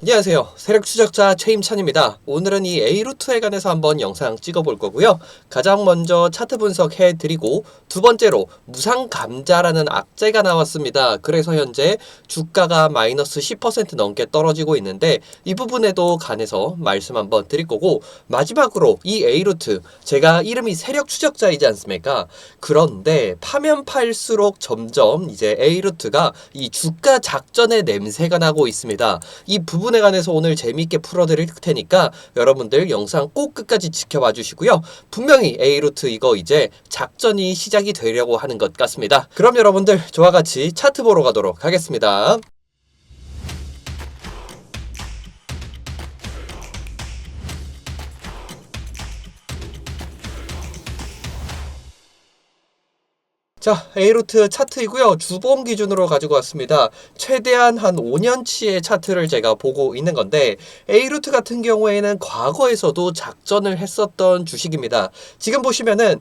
안녕하세요. 세력 추적자 최임찬입니다. 오늘은 이 A루트에 관해서 한번 영상 찍어볼 거고요. 가장 먼저 차트 분석해 드리고 두 번째로 무상 감자라는 악재가 나왔습니다. 그래서 현재 주가가 마이너스 10% 넘게 떨어지고 있는데 이 부분에도 관해서 말씀 한번 드릴 거고 마지막으로 이 A루트 제가 이름이 세력 추적자이지 않습니까? 그런데 파면 팔수록 점점 이제 A루트가 이 주가 작전의 냄새가 나고 있습니다. 이 부분 에 관해서 오늘 재미있게 풀어드릴 테니까 여러분들 영상 꼭 끝까지 지켜봐 주시고요. 분명히 A루트 이거 이제 작전이 시작이 되려고 하는 것 같습니다. 그럼 여러분들 저와 같이 차트 보러 가도록 하겠습니다. 자, A루트 차트이고요. 주봉 기준으로 가지고 왔습니다. 최대한 한 5년치의 차트를 제가 보고 있는 건데 A루트 같은 경우에는 과거에서도 작전을 했었던 주식입니다. 지금 보시면은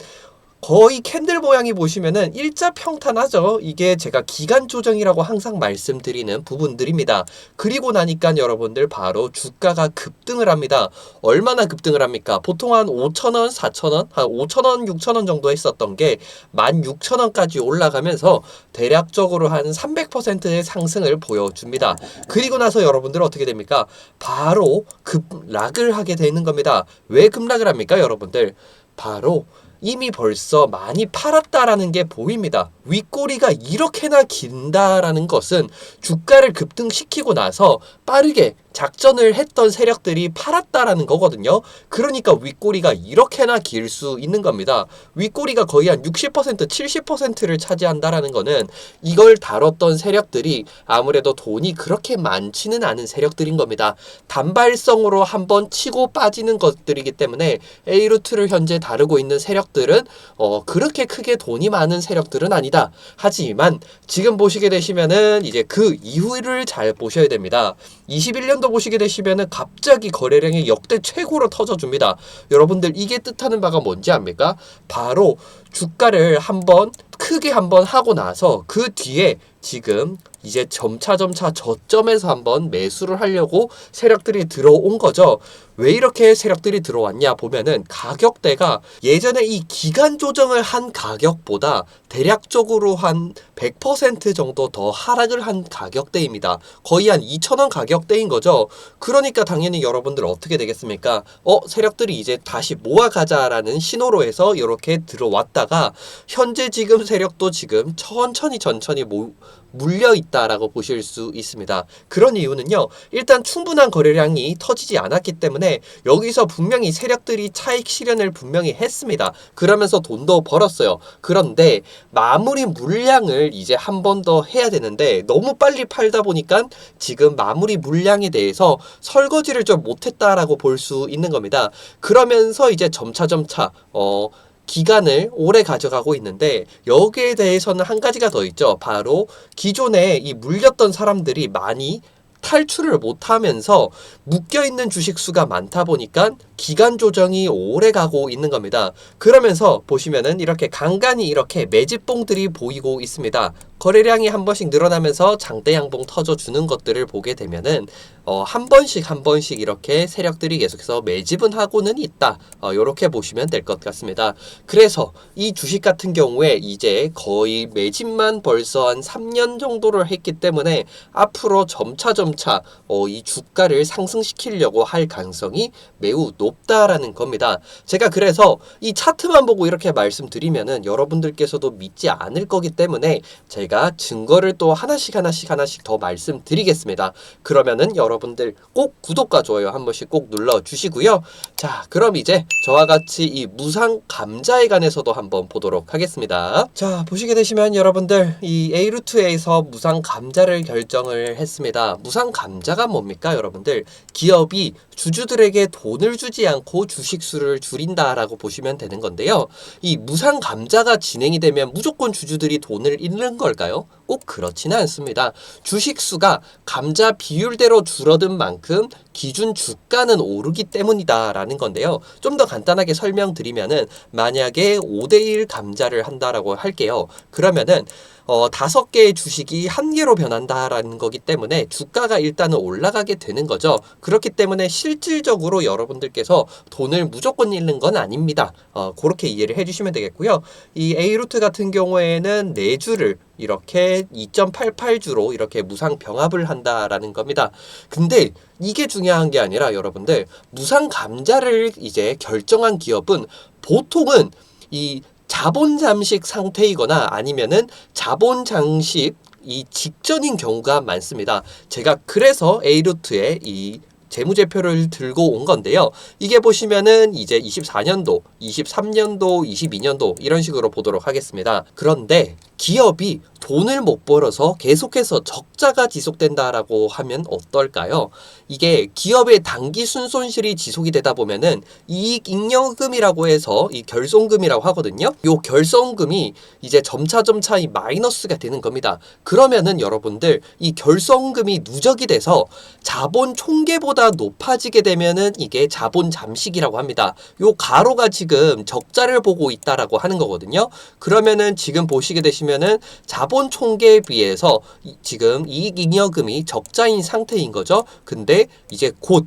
거의 캔들 모양이 보시면은 일자 평탄하죠. 이게 제가 기간 조정이라고 항상 말씀드리는 부분들입니다. 그리고 나니까 여러분들 바로 주가가 급등을 합니다. 얼마나 급등을 합니까? 보통 한 5,000원, 4,000원, 한 5,000원, 6,000원 정도 했었던 게 16,000원까지 올라가면서 대략적으로 한 300%의 상승을 보여줍니다. 그리고 나서 여러분들 어떻게 됩니까? 바로 급락을 하게 되는 겁니다. 왜 급락을 합니까, 여러분들? 바로 이미 벌써 많이 팔았다라는 게 보입니다. 윗꼬리가 이렇게나 긴다라는 것은 주가를 급등시키고 나서 빠르게 작전을 했던 세력들이 팔았다라는 거거든요. 그러니까 윗꼬리가 이렇게나 길 수 있는 겁니다. 윗꼬리가 거의 한 60%, 70%를 차지한다라는 거는 이걸 다뤘던 세력들이 아무래도 돈이 그렇게 많지는 않은 세력들인 겁니다. 단발성으로 한번 치고 빠지는 것들이기 때문에 A루트를 현재 다루고 있는 세력들은 어, 그렇게 크게 돈이 많은 세력들은 아니다. 하지만 지금 보시게 되시면은 이제 그 이후를 잘 보셔야 됩니다. 21년도 보시게 되시면은 갑자기 거래량이 역대 최고로 터져줍니다. 여러분들 이게 뜻하는 바가 뭔지 압니까? 바로 주가를 한번 크게 한번 하고 나서 그 뒤에 지금 이제 점차 점차 저점에서 한번 매수를 하려고 세력들이 들어온 거죠. 왜 이렇게 세력들이 들어왔냐 보면은 가격대가 예전에 이 기간 조정을 한 가격보다 대략적으로 한 100% 정도 더 하락을 한 가격대입니다. 거의 한 2,000원 가격대인 거죠. 그러니까 당연히 여러분들 어떻게 되겠습니까? 어, 세력들이 이제 다시 모아가자라는 신호로 해서 이렇게 들어왔다가 현재 지금 세력도 지금 천천히 천천히 모, 물려 있다라고 보실 수 있습니다. 그런 이유는요. 일단 충분한 거래량이 터지지 않았기 때문에 여기서 분명히 세력들이 차익 실현을 분명히 했습니다. 그러면서 돈도 벌었어요. 그런데 마무리 물량을 이제 한 번 더 해야 되는데 너무 빨리 팔다 보니까 지금 마무리 물량에 대해서 설거지를 좀 못했다라고 볼 수 있는 겁니다. 그러면서 이제 점차 점차 어 기간을 오래 가져가고 있는데 여기에 대해서는 한 가지가 더 있죠. 바로 기존에 이 물렸던 사람들이 많이 탈출을 못하면서 묶여있는 주식 수가 많다 보니까 기간 조정이 오래 가고 있는 겁니다. 그러면서 보시면은 이렇게 간간히 이렇게 매집봉들이 보이고 있습니다. 거래량이 한 번씩 늘어나면서 장대 양봉 터져주는 것들을 보게 되면은 어, 한 번씩 한 번씩 이렇게 세력들이 계속해서 매집은 하고는 있다. 어, 이렇게 보시면 될 것 같습니다. 그래서 이 주식 같은 경우에 이제 거의 매집만 벌써 한 3년 정도를 했기 때문에 앞으로 점차 점차 어, 이 주가를 상승시키려고 할 가능성이 매우 높다라는 겁니다. 제가 그래서 이 차트만 보고 이렇게 말씀드리면은 여러분들께서도 믿지 않을 거기 때문에 제가 증거를 또 하나씩 하나씩 하나씩 더 말씀드리겠습니다. 그러면은 여러분들 꼭 구독과 좋아요 한 번씩 꼭 눌러 주시고요. 자, 그럼 이제 저와 같이 이 무상 감자에 관해서도 한번 보도록 하겠습니다. 자, 보시게 되시면 여러분들 이 A루트에서 무상 감자를 결정을 했습니다. 무상 감자가 뭡니까, 여러분들? 기업이 주주들에게 돈을 주지 않고 주식 수를 줄인다라고 보시면 되는 건데요. 이 무상 감자가 진행이 되면 무조건 주주들이 돈을 잃는 걸 까요? 꼭 그렇지는 않습니다. 주식 수가 감자 비율대로 줄어든 만큼 기준 주가는 오르기 때문이다라는 건데요. 좀 더 간단하게 설명드리면은 만약에 5대1 감자를 한다라고 할게요. 그러면은 어, 다섯 개의 주식이 한 개로 변한다라는 거기 때문에 주가가 일단은 올라가게 되는 거죠. 그렇기 때문에 실질적으로 여러분들께서 돈을 무조건 잃는 건 아닙니다. 어, 그렇게 이해를 해주시면 되겠고요. 이 A루트 같은 경우에는 네 주를 이렇게 2.88주로 이렇게 무상 병합을 한다라는 겁니다. 근데 이게 중요한 게 아니라 여러분들 무상 감자를 이제 결정한 기업은 보통은 이 자본 잠식 상태이거나 아니면은 자본 장식 이 직전인 경우가 많습니다. 제가 그래서 A루트에 이 재무제표를 들고 온 건데요. 이게 보시면은 이제 24년도, 23년도, 22년도 이런 식으로 보도록 하겠습니다. 그런데 기업이 돈을 못 벌어서 계속해서 적자가 지속된다라고 하면 어떨까요? 이게 기업의 단기 순손실이 지속이 되다 보면은 이익 잉여금이라고 해서 이 결손금이라고 하거든요. 요 결손금이 이제 점차 점차 이 마이너스가 되는 겁니다. 그러면은 여러분들 이 결손금이 누적이 돼서 자본 총계보다 높아지게 되면은 이게 자본 잠식이라고 합니다. 요 가로가 지금 적자를 보고 있다라고 하는 거거든요. 그러면은 지금 보시게 되시면 은 자본 총계에 비해서 이- 지금 이익 잉여금이 적자인 상태인 거죠. 근데 이제 곧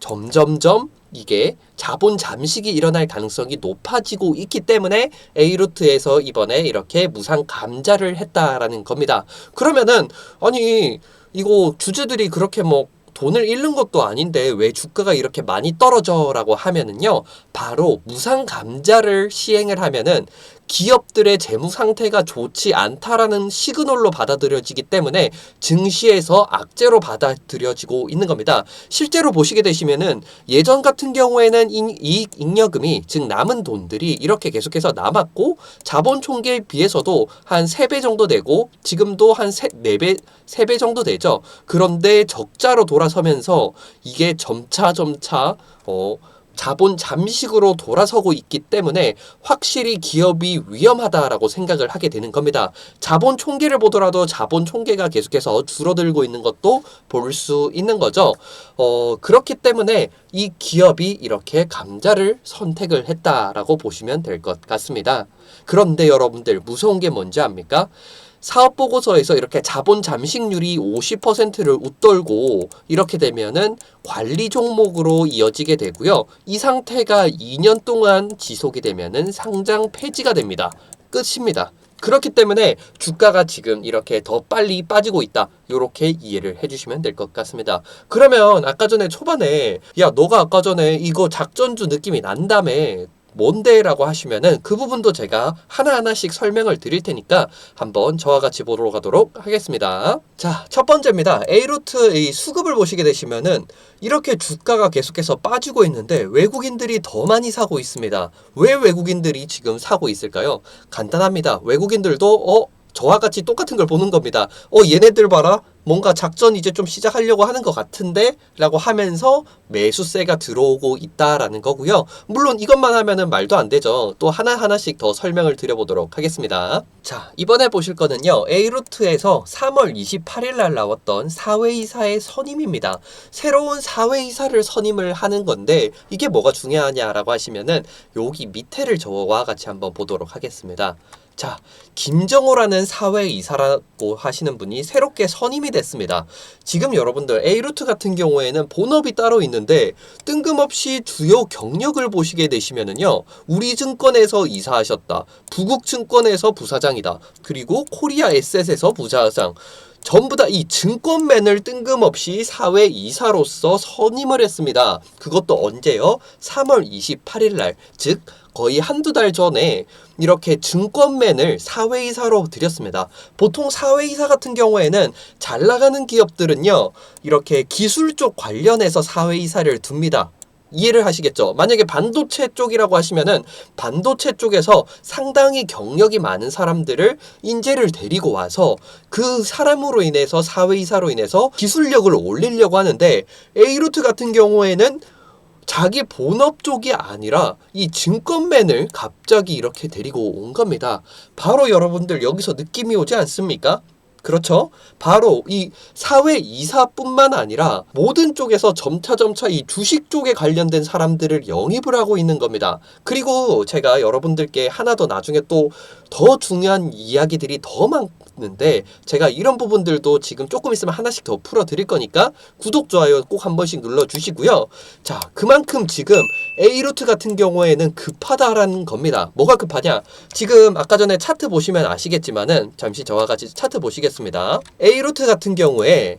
점점점 이게 자본 잠식이 일어날 가능성이 높아지고 있기 때문에 A루트에서 이번에 이렇게 무상 감자를 했다라는 겁니다. 그러면은 아니 이거 주주들이 그렇게 뭐 돈을 잃는 것도 아닌데 왜 주가가 이렇게 많이 떨어져라고 하면은요. 바로 무상 감자를 시행을 하면은 기업들의 재무 상태가 좋지 않다라는 시그널로 받아들여지기 때문에 증시에서 악재로 받아들여지고 있는 겁니다. 실제로 보시게 되시면은 예전 같은 경우에는 이- 이익 잉여금이 즉 남은 돈들이 이렇게 계속해서 남았고 자본 총계에 비해서도 한 3배 정도 되고 지금도 한 4배 3배 정도 되죠. 그런데 적자로 돌아 서면서 이게 점차 점차 어 자본 잠식으로 돌아서고 있기 때문에 확실히 기업이 위험하다라고 생각을 하게 되는 겁니다. 자본 총계를 보더라도 자본 총계가 계속해서 줄어들고 있는 것도 볼 수 있는 거죠. 어, 그렇기 때문에 이 기업이 이렇게 감자를 선택을 했다라고 보시면 될 것 같습니다. 그런데 여러분들 무서운 게 뭔지 압니까? 사업 보고서에서 이렇게 자본 잠식률이 50%를 웃돌고 이렇게 되면은 관리 종목으로 이어지게 되고요. 이 상태가 2년 동안 지속이 되면은 상장 폐지가 됩니다. 끝입니다. 그렇기 때문에 주가가 지금 이렇게 더 빨리 빠지고 있다. 이렇게 이해를 해주시면 될 것 같습니다. 그러면 아까 전에 초반에 야 너가 아까 전에 이거 작전주 느낌이 난다며 뭔데? 라고 하시면은 그 부분도 제가 하나하나씩 설명을 드릴 테니까 한번 저와 같이 보러 가도록 하겠습니다. 자, 첫 번째입니다. A루트 이 수급을 보시게 되시면은 이렇게 주가가 계속해서 빠지고 있는데 외국인들이 더 많이 사고 있습니다. 왜 외국인들이 지금 사고 있을까요? 간단합니다. 외국인들도 어 저와 같이 똑같은 걸 보는 겁니다. 어, 얘네들 봐라. 뭔가 작전 이제 좀 시작하려고 하는 것 같은데? 라고 하면서 매수세가 들어오고 있다라는 거고요. 물론 이것만 하면은 말도 안 되죠. 또 하나하나씩 더 설명을 드려보도록 하겠습니다. 자, 이번에 보실 거는요. A루트에서 3월 28일 날 나왔던 사회이사의 선임입니다. 새로운 사회이사를 선임을 하는 건데 이게 뭐가 중요하냐라고 하시면은 여기 밑에를 저와 같이 한번 보도록 하겠습니다. 자, 김정호라는 사회 이사라고 하시는 분이 새롭게 선임이 됐습니다. 지금 여러분들 A루트 같은 경우에는 본업이 따로 있는데 뜬금없이 주요 경력을 보시게 되시면은요. 우리증권에서 이사하셨다. 부국증권에서 부사장이다. 그리고 코리아 에셋에서 부사장. 전부 다 이 증권맨을 뜬금없이 사회 이사로서 선임을 했습니다. 그것도 언제요? 3월 28일 날, 즉 거의 한두 달 전에 이렇게 증권맨을 사회이사로 드렸습니다. 보통 사회이사 같은 경우에는 잘 나가는 기업들은요, 이렇게 기술 쪽 관련해서 사회이사를 둡니다. 이해를 하시겠죠? 만약에 반도체 쪽이라고 하시면은 반도체 쪽에서 상당히 경력이 많은 사람들을 인재를 데리고 와서 그 사람으로 인해서 사회이사로 인해서 기술력을 올리려고 하는데 A루트 같은 경우에는 자기 본업 쪽이 아니라 이 증권맨을 갑자기 이렇게 데리고 온 겁니다. 바로 여러분들 여기서 느낌이 오지 않습니까? 그렇죠. 바로 이 사회 이사뿐만 아니라 모든 쪽에서 점차점차 이 주식 쪽에 관련된 사람들을 영입을 하고 있는 겁니다. 그리고 제가 여러분들께 하나 더 나중에 또 더 중요한 이야기들이 더 많은데 제가 이런 부분들도 지금 조금 있으면 하나씩 더 풀어 드릴 거니까 구독, 좋아요 꼭 한 번씩 눌러 주시고요. 자, 그만큼 지금 A루트 같은 경우에는 급하다라는 겁니다. 뭐가 급하냐? 지금 아까 전에 차트 보시면 아시겠지만은 잠시 저와 같이 차트 보시겠습니다. A루트 같은 경우에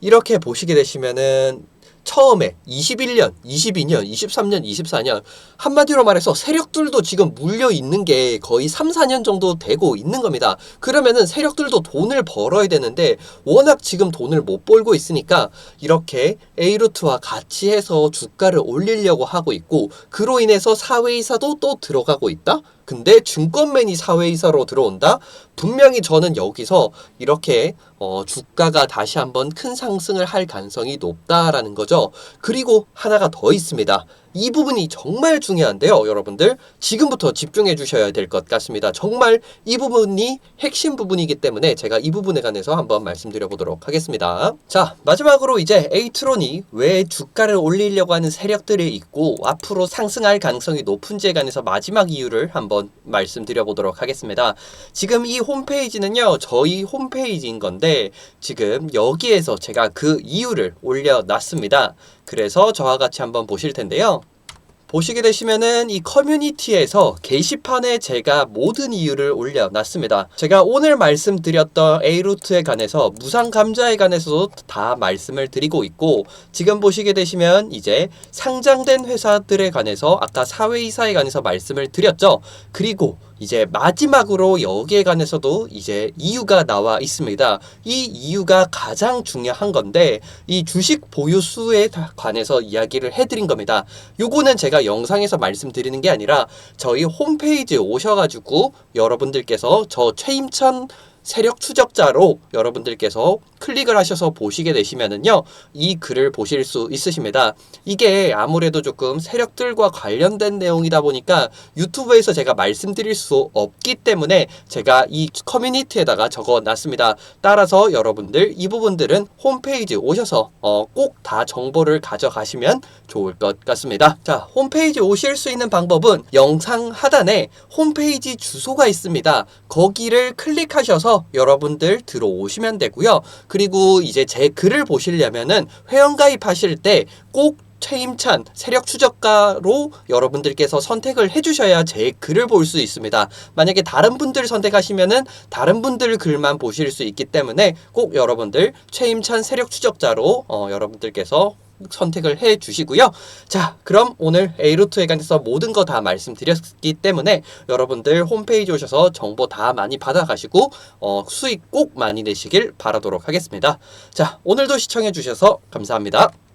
이렇게 보시게 되시면은 처음에 21년, 22년, 23년, 24년 한마디로 말해서 세력들도 지금 물려 있는 게 거의 3, 4년 정도 되고 있는 겁니다. 그러면은 세력들도 돈을 벌어야 되는데 워낙 지금 돈을 못 벌고 있으니까 이렇게 A루트와 같이 해서 주가를 올리려고 하고 있고 그로 인해서 사회이사도 또 들어가고 있다? 근데 증권맨이 사회이사로 들어온다? 분명히 저는 여기서 이렇게 어, 주가가 다시 한번 큰 상승을 할 가능성이 높다라는 거죠. 그리고 하나가 더 있습니다. 이 부분이 정말 중요한데요, 여러분들. 지금부터 집중해 주셔야 될 것 같습니다. 정말 이 부분이 핵심 부분이기 때문에 제가 이 부분에 관해서 한번 말씀드려 보도록 하겠습니다. 자, 마지막으로 이제 에이트론이 왜 주가를 올리려고 하는 세력들이 있고 앞으로 상승할 가능성이 높은지에 관해서 마지막 이유를 한번 말씀드려 보도록 하겠습니다. 지금 이 홈페이지는요, 저희 홈페이지인 건데 지금 여기에서 제가 그 이유를 올려놨습니다. 그래서 저와 같이 한번 보실 텐데요. 보시게 되시면은 이 커뮤니티에서 게시판에 제가 모든 이유를 올려놨습니다. 제가 오늘 말씀드렸던 A루트에 관해서 무상 감자에 관해서도 다 말씀을 드리고 있고 지금 보시게 되시면 이제 상장된 회사들에 관해서 아까 사회이사에 관해서 말씀을 드렸죠. 그리고 이제 마지막으로 여기에 관해서도 이제 이유가 나와 있습니다. 이 이유가 가장 중요한 건데 이 주식 보유 수에 관해서 이야기를 해드린 겁니다. 요거는 제가 영상에서 말씀드리는 게 아니라 저희 홈페이지에 오셔가지고 여러분들께서 저 최임천 세력 추적자로 여러분들께서 클릭을 하셔서 보시게 되시면은요, 이 글을 보실 수 있으십니다. 이게 아무래도 조금 세력들과 관련된 내용이다 보니까 유튜브에서 제가 말씀드릴 수 없기 때문에 제가 이 커뮤니티에다가 적어 놨습니다. 따라서 여러분들 이 부분들은 홈페이지 오셔서 어, 꼭 다 정보를 가져가시면 좋을 것 같습니다. 자, 홈페이지 오실 수 있는 방법은 영상 하단에 홈페이지 주소가 있습니다. 거기를 클릭하셔서 여러분들 들어오시면 되고요. 그리고 이제 제 글을 보시려면은 회원 가입하실 때꼭 최임찬 세력 추적가로 여러분들께서 선택을 해주셔야 제 글을 볼 수 있습니다. 만약에 다른 분들 선택하시면은 다른 분들 글만 보실 수 있기 때문에 꼭 여러분들 최임찬 세력 추적자로 어, 여러분들께서 선택을 해 주시고요. 자, 그럼 오늘 A루트에 관해서 모든 거 다 말씀드렸기 때문에 여러분들 홈페이지 오셔서 정보 다 많이 받아가시고 어, 수익 꼭 많이 내시길 바라도록 하겠습니다. 자, 오늘도 시청해 주셔서 감사합니다.